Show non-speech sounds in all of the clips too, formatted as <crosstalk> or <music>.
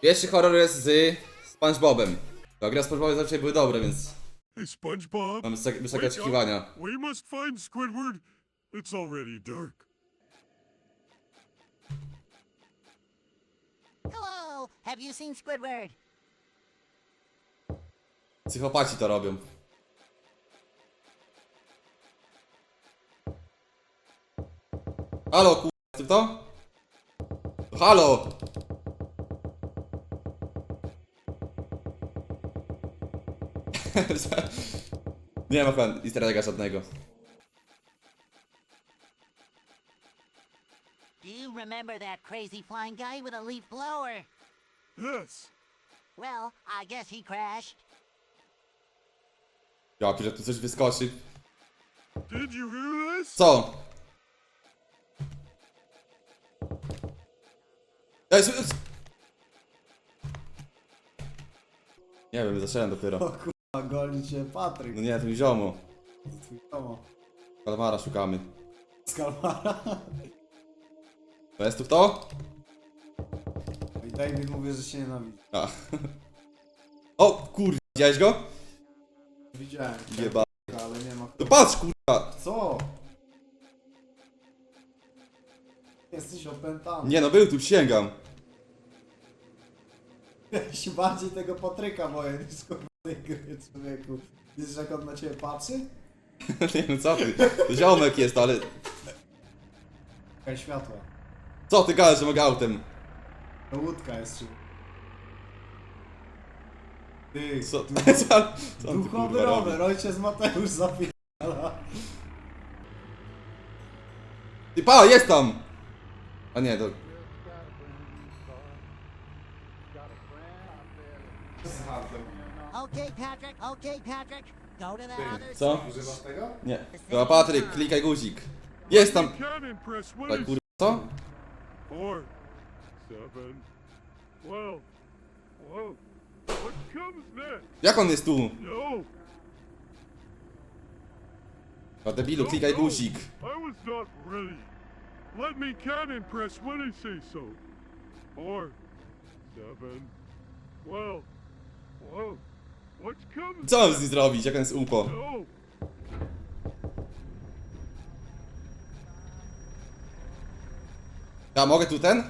Pierwszy horror jest z SpongeBobem. To gra SpongeBoby zazwyczaj były dobre, więc Hey, SpongeBob. mam wysokie, wysokie wake up. oczekiwania. We must find Squidward. It's already dark. Hello, have you seen Squidward? Psychopaci to robią. Halo, ku... Ty to? Halo! Nie ma chyba easter egga żadnego. Do you remember that crazy flying guy with a leaf blower? Yes. Well, I guess he crashed. Ja że tu coś wyskoczy. Did you hear this? Co? Ej, s- s- Nie wiem, zacząłem dopiero. Kurwa, goni cię Patryk. No nie, to mi ziomo. Twój domo. Kalmara szukamy. Z Kalmara. To jest tu kto? I David mówi, że się nienawidzi. A. O, kur... Widziałeś go? Widziałem. Jeba. Ale nie ma... To patrz, kurwa! Co? Jesteś opętany. Nie no, był tu, sięgam. Ja się bardziej tego Patryka boję niż kurwa tej gry, człowieku. Wiesz, jak on na ciebie patrzy? <laughs> nie no, co ty? To ziomek jest, ale... Czekaj światła. Co ty gadasz, że mogę autem? To łódka jest czym. Ty, Co, <laughs> co, co on tu, duchowy kurwa, robi? rower, ojciec Mateusz zapierdala. Ty, pa, jest tam! A nie, to... Okay, Patrick, okay, Patrick. Go to the other Co? side. Używasz tego? Nie. Dobra, Patryk, klikaj guzik. Jest tam... Tak, kurwa, co? Four, seven, twelve. Whoa. What comes next? Jak on jest tu? No. A debilu, klikaj guzik. I was not ready. Let me cannon press when I say so. Four, seven, twelve. Whoa. Co mam z nim zrobić, jak on jest upo? Ja mogę tu ten?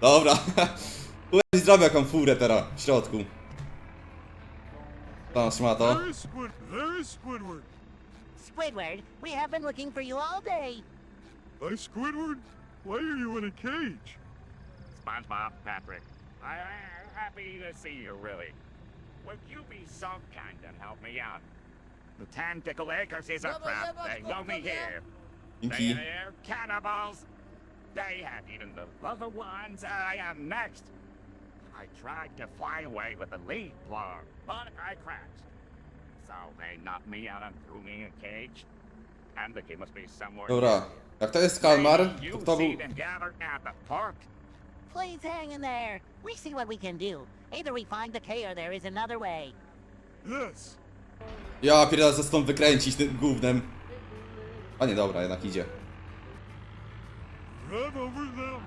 Dobra. <laughs> Chuj zrobię jaką furę teraz w środku. Tam is Squidward. Squidward, we have been looking for you all day. Hey, Squidward. Why are you in a cage? SpongeBob, Patrick, I, I'm happy to see you, really. Would you be so kind and help me out? The Tentacle Acres is a trap. They know me here. They Dzięki. are cannibals. They have eaten the other ones. I am next. I tried to fly away with the lead blower, but I crashed. So they knocked me out and threw me in a cage. And the key must be somewhere. Dobra. Jak to jest kalmar, Maybe to you kto był... Please hang in there. We see what we can do. Either we find the K or there is another way. Yes. Ja pierdolę co stąd wykręcić tym gównem. A nie, dobra, jednak idzie. Drive over them.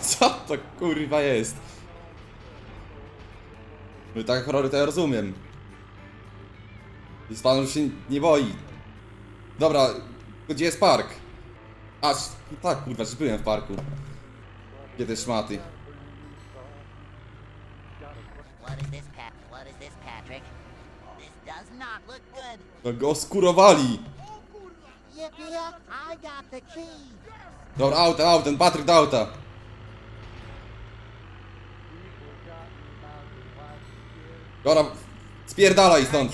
Co to kurwa jest? No tak horrory to ja rozumiem. I pan już się nie boi. Dobra, gdzie jest park? Aż, tak kurwa, że byłem w parku. Gdzie te szmaty? No go skurowali! Yippee! I got the key. Dobra, autem, autem, Patryk do auta. Dobra, spierdalaj stąd.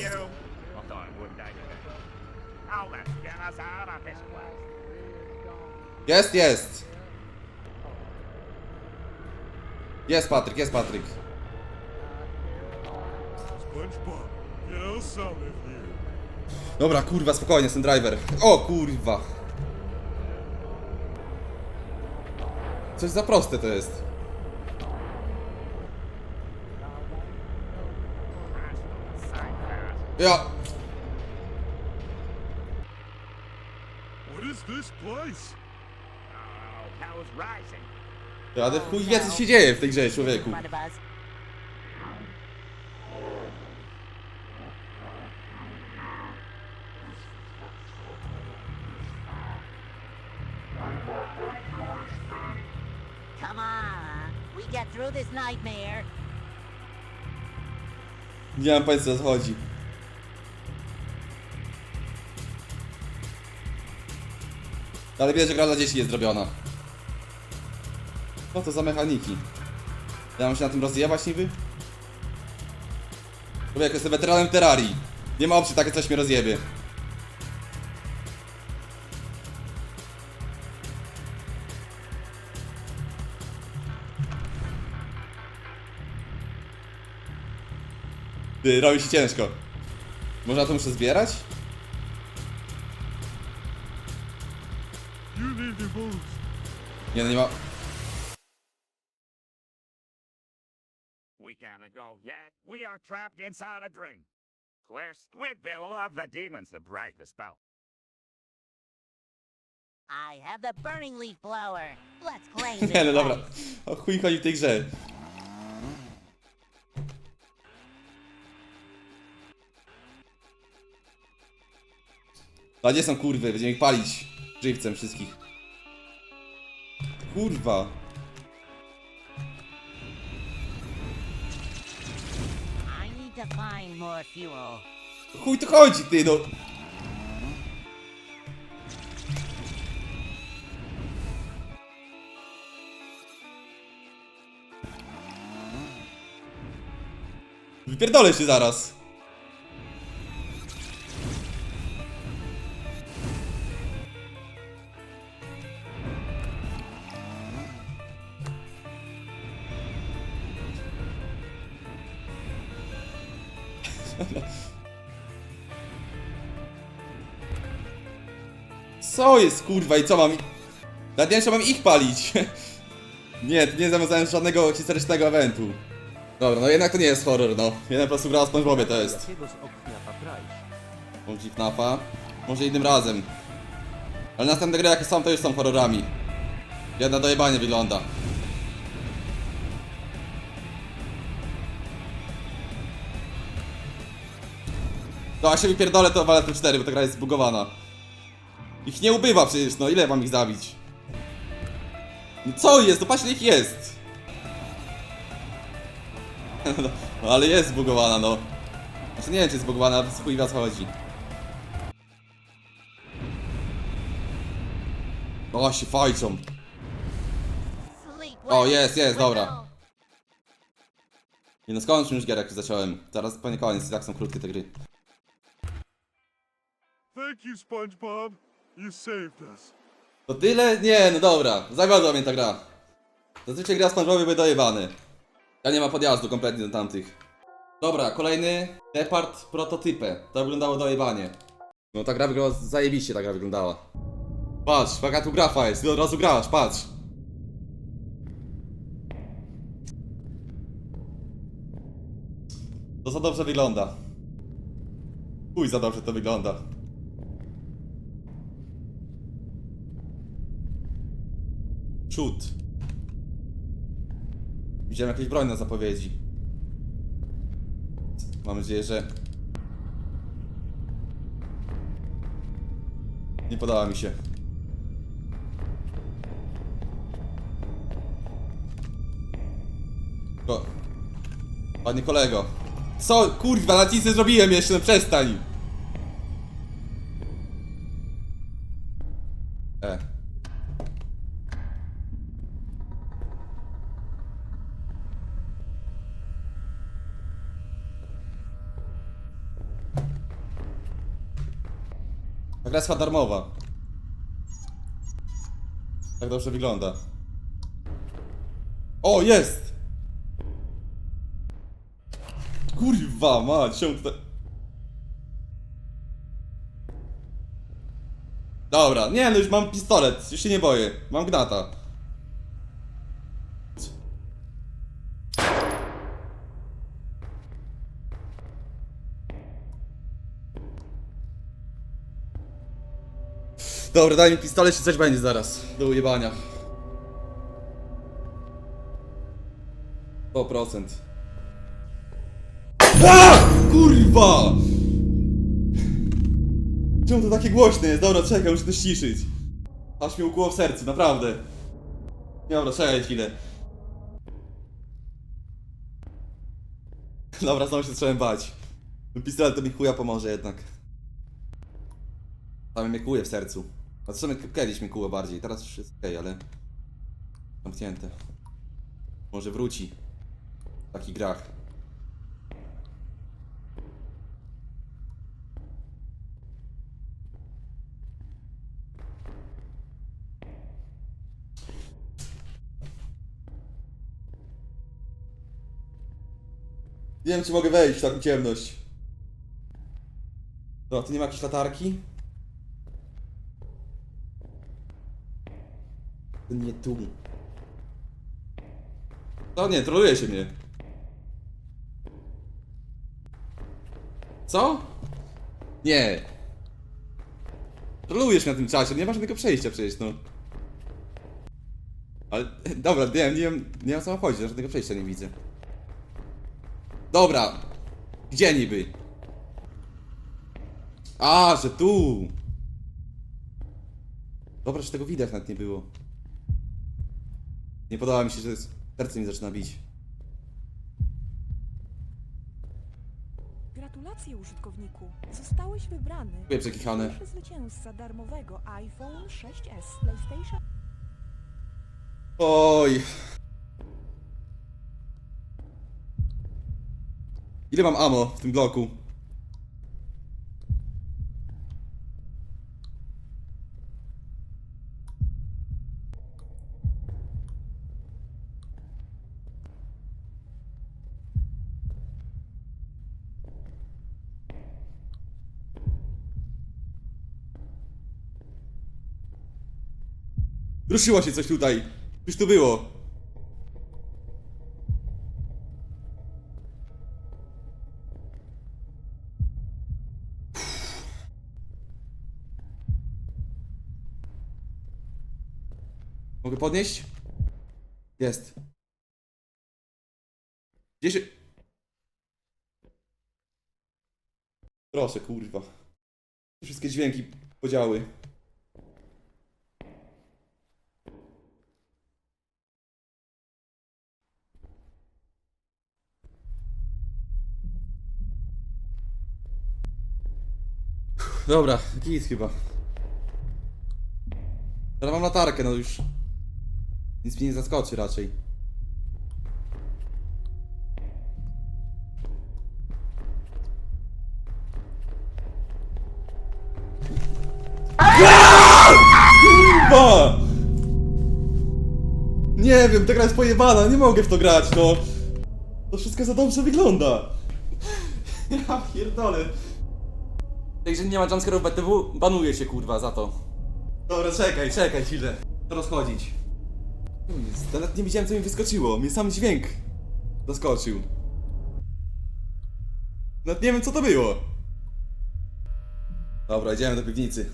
Jest, jest. Jest Patryk, jest Patryk. SpongeBob, get of. Dobra, kurwa, spokojnie, jestem driver. O kurwa. Coś za proste to jest. Ja. What is this place? Rising. Ale chuj wie co się dzieje w tej grze, człowieku. In front of us. Come on, we get through this nightmare. Nie mam pojęcia co chodzi. Ale widać, że gra dla dzieci jest zrobiona. Co to za mechaniki? Ja mam się na tym rozjebać niby? Człowiek, jestem weteranem Terrarii. Nie ma opcji, takie coś mnie rozjebie. Ty, robi się ciężko. Może na to muszę zbierać? Nie, no nie ma... We can't go yet. We are trapped inside a dream. Where Squidville of the demons to break the spell. I have the burning leaf blower. Let's claim <laughs> Nie, no dobra. O chuj chodzi w tej grze. A gdzie są kurwy? Będziemy ich palić żywcem wszystkich. Kurwa. To find Chuj tu chodzi, ty no. Wypierdolę się zaraz. Co jest kurwa i co mam? Nawet nie wiem, czy mam ich palić. <laughs> nie, nie zawiązałem żadnego historycznego eventu. Dobra, no jednak to nie jest horror, no. Jeden po prostu gra o SpongeBobie to jest. Może FNAFa. Może innym razem. Ale następne gry jakie są, to już są horrorami. Jedna dojebanie wygląda. No, a się wypierdolę, to walę tu 4, bo ta gra jest zbugowana. Ich nie ubywa przecież, no ile mam ich zabić? No co jest? No patrz ile ich jest! <laughs> no ale jest zbugowana, no. Znaczy nie wiem czy jest zbugowana, ale to chuj wie o co chodzi. O, się fajczą. O, jest, jest, dobra. Nie no skończmy już już zacząłem. Zaraz pewnie koniec, i tak są krótkie te gry. Thank you, SpongeBob. You saved us. To tyle? Nie, no dobra. Zawiodła mnie ta gra. Zazwyczaj gra SpongeBobie by dojebany. Ja nie ma podjazdu kompletnie do tamtych. Dobra, kolejny Depart prototypę. To wyglądało dojebanie. No ta gra wyglądała, zajebiście ta gra wyglądała. Patrz, jaka tu grafa jest, od razu grasz, patrz. To za dobrze wygląda. Chuj za dobrze to wygląda. Przód. Widziałem jakieś broń na zapowiedzi. Mam nadzieję, że... Nie podoba mi się. Ko... Panie kolego. Co? Kurwa, na nic nie zrobiłem jeszcze, no przestań! Ta gra jest darmowa. Tak dobrze wygląda. O, jest! Kurwa, mać, czemu tutaj... Dobra, nie no już mam pistolet, już się nie boję. Mam gnata. Dobra, daj mi pistolet, czy coś będzie zaraz. Do ujebania. 100%. A! Kurwa! Czemu to takie głośne jest? Dobra, czekaj, muszę to ściszyć. Aż mi ukuło w sercu, naprawdę. Dobra, czekaj chwilę. Dobra, znowu się zacząłem bać. Pistolet to mi chuja pomoże jednak. Tam mnie kłuje w sercu. A co kiedyś mnie kuło bardziej, teraz już jest okej, ale... Zamknięte. Może wróci. W takich grach. Nie wiem, czy mogę wejść w taką ciemność. No, tu nie ma jakiejś latarki? To nie tu. No nie, troluje się mnie. Co? Nie. Trolujesz mnie na tym czasie, nie masz żadnego przejścia przecież, no. Ale, <laughs> dobra, nie wiem, nie wiem, nie wiem o co mam chodzi, żadnego przejścia nie widzę. Dobra. Gdzie niby? A, że tu. Dobra, że tego widać nawet nie było. Nie podoba mi się, że serce mi zaczyna bić. Gratulacje użytkowniku. Zostałeś wybrany. Dziękuję, przekichane. Pierwszy zwycięzca darmowego iPhone 6s z PlayStation Oj. Ile mam ammo w tym bloku? Ruszyło się coś tutaj. Już tu było. Mogę podnieść? Jest. Gdzie się... Proszę, kurwa. Wszystkie dźwięki podziały. Dobra, git chyba. Teraz mam latarkę, no już. Nic mnie nie zaskoczy raczej. Kurwa! Nie wiem, ta gra jest pojebana, nie mogę w to grać, no. To wszystko za dobrze wygląda. Ja pierdolę. Także nie ma jumpscare'ów BTW, banuje się kurwa za to. Dobra, czekaj, czekaj chwilę. To rozchodzić. Ja Nawet nie widziałem co mi wyskoczyło, mnie sam dźwięk zaskoczył. Nawet nie wiem co to było. Dobra, idziemy do piwnicy.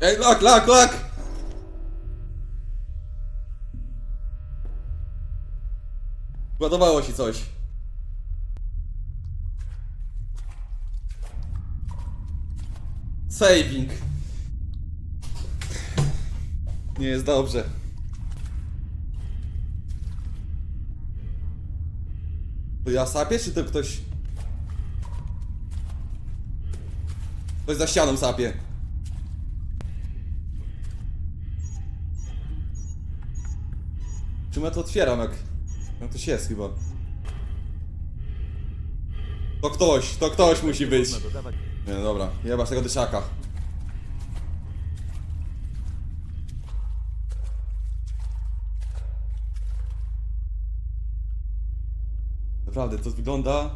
Ej, lak, lak, lak! Ładowało się coś. Saving. Nie jest dobrze. To ja sapię, czy to ktoś... Ktoś za ścianą sapie. Czemu ja to otwieram, jak... Jak ktoś jest chyba. To ktoś, to ktoś musi być. Nie, dobra, jebać tego dyszaka. Naprawdę, to wygląda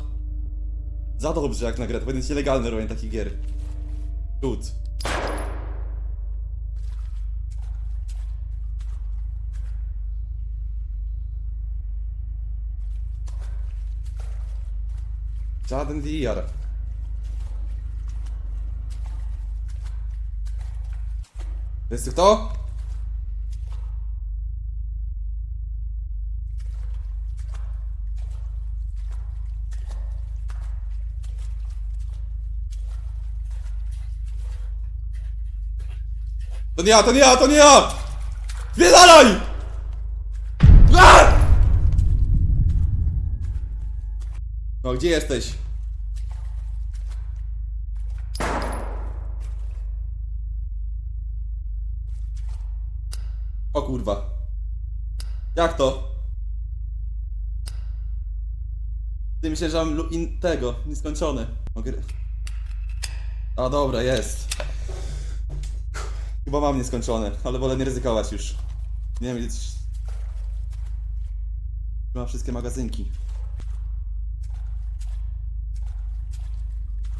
za dobrze jak na grę. To powinno być nielegalne robienie takich gier. Cud. Żaden VR. Jest kto? To nie ja, to nie ja, to nie ja! Zwiedzalaj! No gdzie jesteś? Kurwa. Jak to? Ty myślę, że mam in tego, nieskończone. Mogę... A dobra, jest. Chyba mam nieskończone, ale wolę nie ryzykować już. Nie wiem, gdzie... Mam wszystkie magazynki.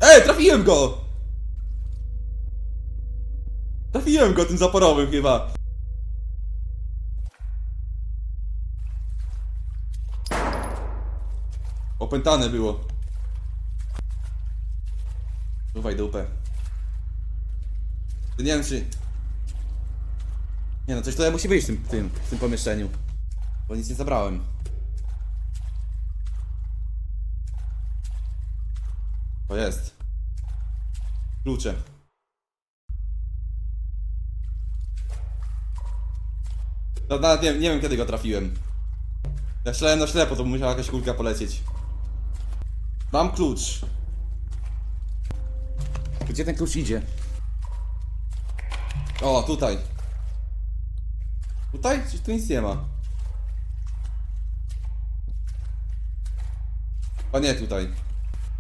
Ej, trafiłem go! Trafiłem go tym zaporowym chyba. Opętane było. Uwaj dupę. Nie wiem czy... Nie no, coś tutaj musi być w tym, tym, w tym pomieszczeniu. Bo nic nie zabrałem. To jest. Klucze. Nawet nie, nie wiem kiedy go trafiłem. Ja strzelałem na ślepo, to musiała jakaś kulka polecieć. Mam klucz. Gdzie ten klucz idzie? O, tutaj. Tutaj? Czy tu nic nie ma? A nie tutaj.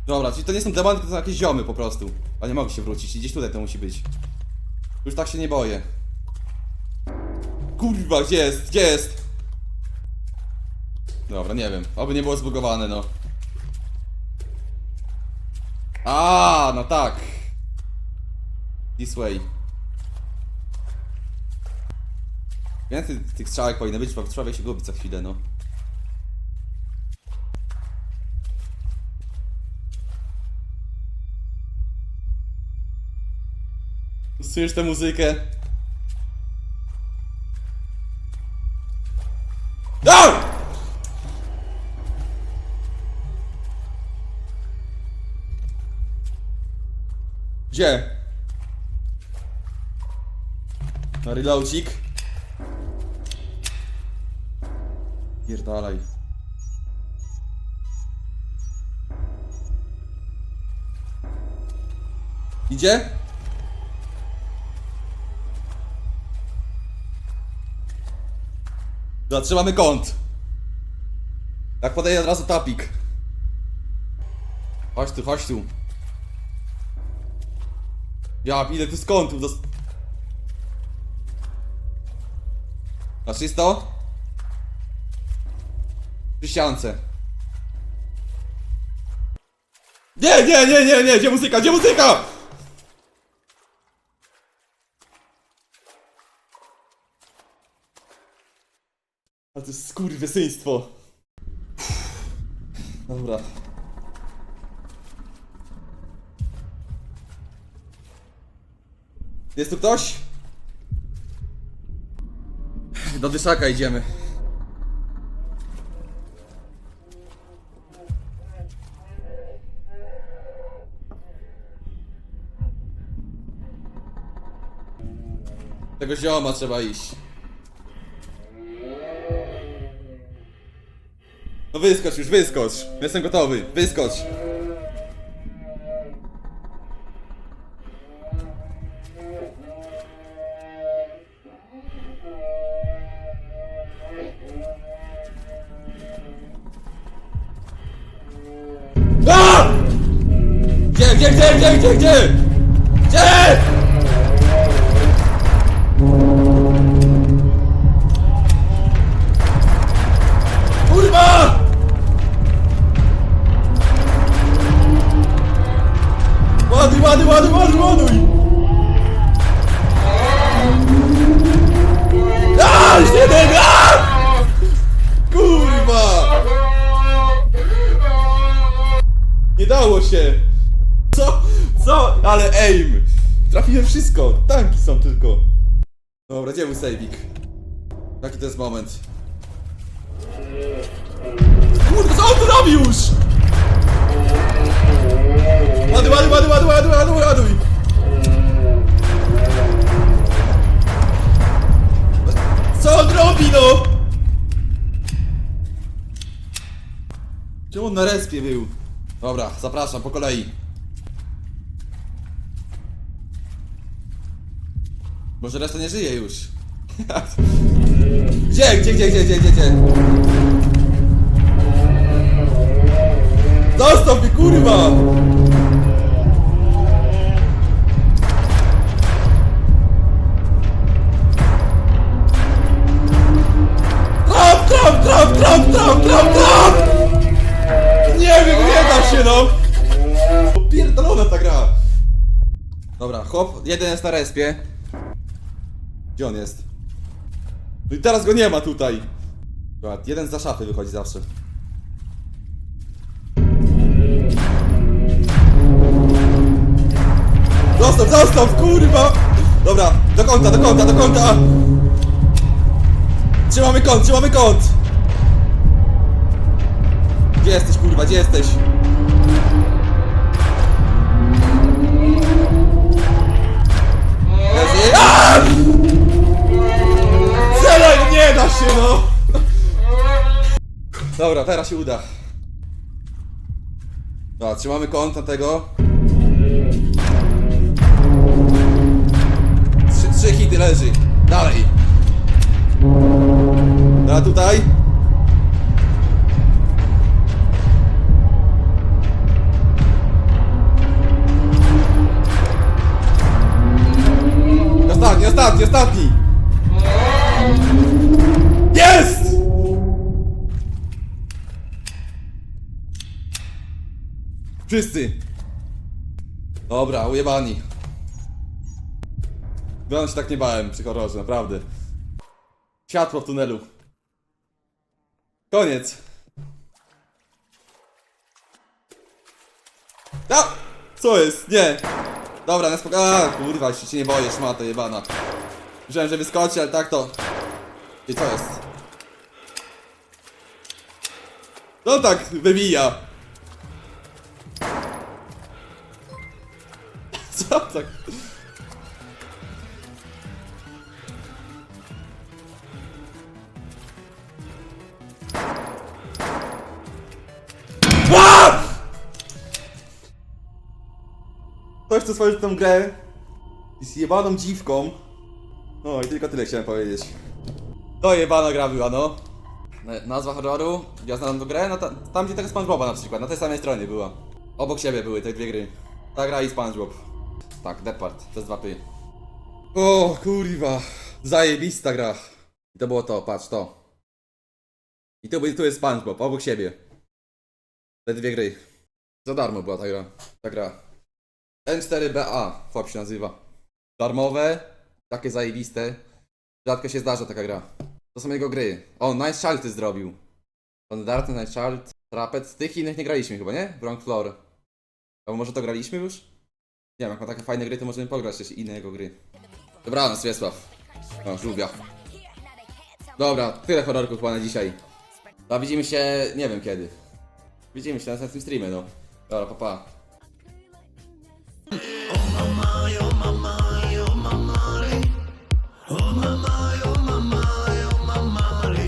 Dobra, czyli to nie są demony, to są jakieś ziomy po prostu. A nie mogę się wrócić i gdzieś tutaj to musi być. Już tak się nie boję. Kurwa, gdzie jest? Gdzie jest? Dobra, nie wiem. Oby nie było zbugowane, no. A, no tak. This way. Więcej tych strzałek powinno być, bo człowiek się gubi co chwilę, no. Słyszysz tę muzykę? A! Gdzie? Na reloadzik. Pierdalaj. Idzie? Zatrzymamy kąt. Jak podaję od razu tapik. Chodź tu, chodź tu. Ja, ile tu skątów dos... Na czysto? Przy ściance. Nie, nie, nie, nie, nie, gdzie muzyka, gdzie muzyka? A to jest skurwysyństwo. Dobra. Jest tu ktoś? Do dyszaka idziemy. Tego zioma trzeba iść. No wyskocz już, wyskocz. Jestem gotowy, wyskocz. Był sejwik? Jaki to jest moment? Kurde, co on tu robi już? Ładuj, ładuj, ładuj, ładuj, ładuj, ładuj, ładuj! robi, no! Czemu on na respie był? Dobra, zapraszam, po kolei. Może reszta nie żyje już. Gdzie, gdzie, gdzie, gdzie, gdzie, gdzie, gdzie? Zostaw mnie, kurwa! Trap, trap, trap, trap, trap, trap, trap! Nie wiem, nie da się, no! Pierdolona ta gra! Dobra, hop, jeden jest na respie. Gdzie on jest? No i teraz go nie ma tutaj. Dobra, jeden za szafy wychodzi zawsze. Zostaw, zostaw, kurwa! Dobra, do kąta, do kąta, do kąta! Trzymamy kąt, trzymamy kąt! Gdzie jesteś, kurwa, gdzie jesteś? Nie da się, no! Dobra, teraz się uda. Dobra, trzymamy kąt na tego. Trzy, trzy hity leży. Dalej. Dobra, tutaj. Ostatni, ostatni, ostatni! Wszyscy! Dobra, ujebani. Ja się tak nie bałem przy horrorze, naprawdę. Światło w tunelu. Koniec. A! Co jest? Nie! Dobra, na spokojnie. Kurwa, się cię nie boję, szmata jebana. Myślałem, że wyskoczy, ale tak to... I co jest? No tak, wybija. Co tak? Ła! Ktoś chce stworzyć tę grę z jebaną dziwką. No i tylko tyle chciałem powiedzieć. To jebana gra była, no. Na- Nazwa horroru, ja znam tą grę, no ta, tam gdzie tego SpongeBoba na przykład, na tej samej stronie była. Obok siebie były te dwie gry. Ta gra i SpongeBob. Tak, Depart, przez dwa py. O kurwa, zajebista gra. I to było to, patrz, to. I tu, tu jest SpongeBob, obok siebie. Te dwie gry. Za darmo była ta gra. Ta gra. N4BA, FOB się nazywa. Darmowe, takie zajebiste. Rzadko się zdarza taka gra. To są jego gry. O, Nice Child zrobił. Standardny Nice Child, Trapet. Tych innych nie graliśmy chyba, nie? Wrong Floor. Albo może to graliśmy już? Nie wiem, jak ma takie fajne gry, to możemy pograć jeszcze innego gry. Dobranoc, Wiesław. O, żółwia. Dobra, tyle horrorków chyba na dzisiaj. A widzimy się, nie wiem kiedy. Widzimy się na następnym streamie, no. Dobra, pa, pa.